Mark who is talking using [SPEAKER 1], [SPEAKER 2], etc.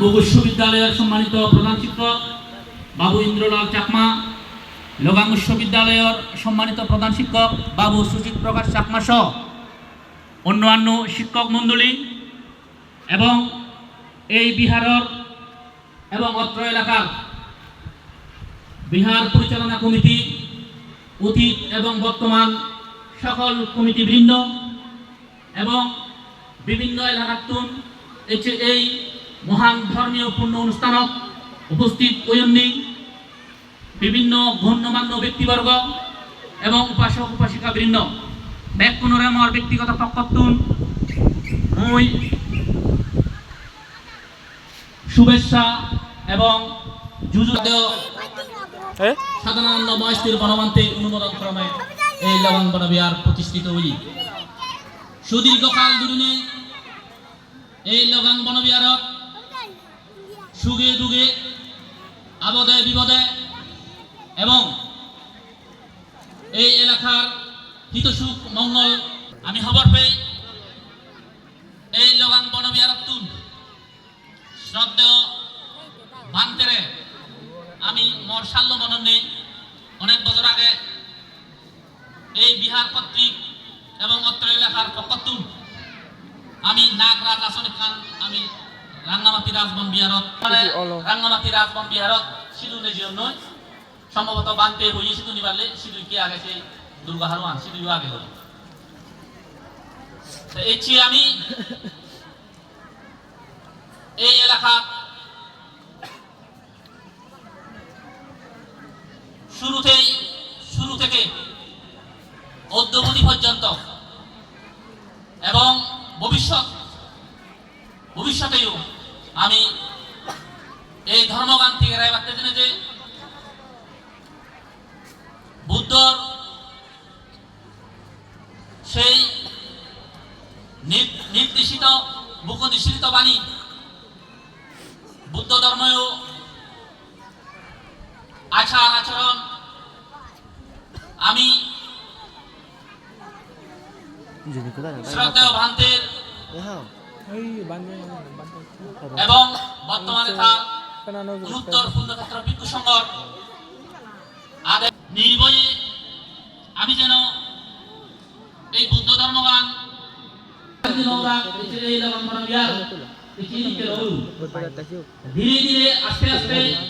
[SPEAKER 1] মুগ উচ্চ বিদ্যালয়ের সম্মানিত প্রধান শিক্ষক বাবু ইন্দ্রলাল চাকমা, লোগাং উচ্চ বিদ্যালয়ের সম্মানিত প্রধান শিক্ষক বাবু সুজিত প্রকাশ চাকমা সহ অন্যান্য শিক্ষক মণ্ডলী এবং এই বিহারের এবং অত্র এলাকার বিহার পরিচালনা কমিটি, অতীত এবং বর্তমান সকল কমিটিবৃন্দ এবং বিভিন্ন এছে এই মহান ধর্মীয় পূর্ণ অনুষ্ঠানত উপস্থিত ঐন্যিক বিভিন্ন গণ্যমান্য ব্যক্তিবর্গ এবং উপাসক উপাসিকা বৃন্দ ব্যাক পুনরায় আমার ব্যক্তিগত পক্ষতুন মই শুভেচ্ছা এবং যুজু সাধারণানন্দ মহেশটির বনমান্তে অনুমোদন ক্রমে এই লবণ বনবিহার প্রতিষ্ঠিত হই সুদীর্ঘকাল ধরে এই লগান বনবিহারত সুগে দুগে আবদে বিপদে এবং এই এলাকার হিতসুখ মঙ্গল আমি খবর পেয়ে এই লগান বনবিহারত তুন শ্রদ্ধেয় ভান্তেরে, আমি মোর সাল্য মনন অনেক বছর আগে এই বিহার কর্তৃক এবং অত্র এলাকার পক্ষতুন আমি নাগরাজ আসনে খান, আমি রাঙ্গামাটি রাজবন বিহারত। রাঙ্গামাটি রাজবন বিহারত সিধু জন্য সম্ভবত বানতে হই সিধু নিবারলে সিধু কি আগে সেই দুর্গা হারওয়ান সিধু আগে হল। এই চেয়ে আমি এই এলাকা শুরুতেই শুরু থেকে অদ্যবধি পর্যন্ত এবং ভবিষ্যৎ ভবিষ্যতেও আমি এই ধর্মগান থেকে রায় বাড়তে জেনে যে বুদ্ধর সেই নির্দেশিত বুক নিঃসৃত বাণী বুদ্ধ ধর্মেও আচার আচরণ আমি শ্রদ্ধেয় ভান্তের এবং বর্তমানে তার ভিক্ষু সংঘর। নির্ভয়ে আমি যেন এই বুদ্ধ ধর্মগান ধীরে ধীরে আস্তে আস্তে